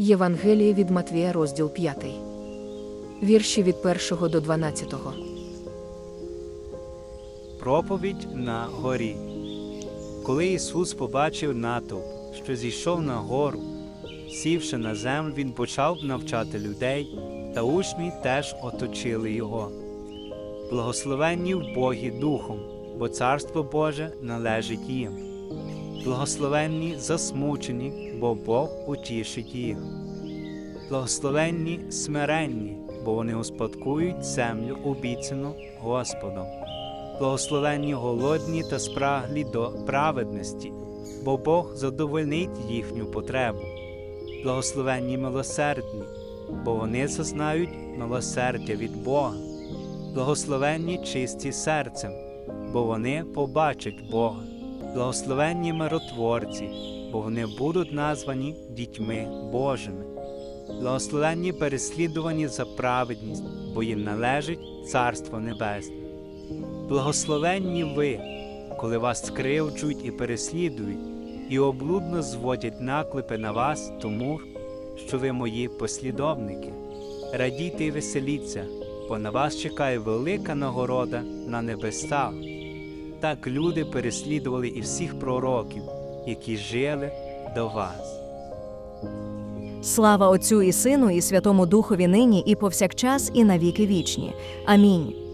Євангеліє від Матвія, розділ 5. Вірші від 1 до 12. Проповідь на горі. Коли Ісус побачив натовп, що зійшов на гору, сівши на землю, Він почав навчати людей, та учні теж оточили Його. Благословенні в Богі Духом, бо Царство Боже належить їм. Благословенні засмучені, бо Бог утішить їх. Благословенні смиренні, бо вони успадкують землю обіцяну Господом. Благословенні голодні та спраглі до праведності, бо Бог задовольнить їхню потребу. Благословенні милосердні, бо вони зазнають милосердя від Бога. Благословенні чисті серцем, бо вони побачать Бога. Благословенні миротворці, бо вони будуть названі дітьми Божими. Благословенні переслідувані за праведність, бо їм належить Царство Небесне. Благословенні ви, коли вас скривджують і переслідують, і облудно зводять наклепи на вас, тому що ви мої послідовники. Радійте і веселіться, бо на вас чекає велика нагорода на небесах. Так люди переслідували і всіх пророків, які жили до вас. Слава Отцю і Сину, і Святому Духові нині, і повсякчас, і навіки вічні. Амінь.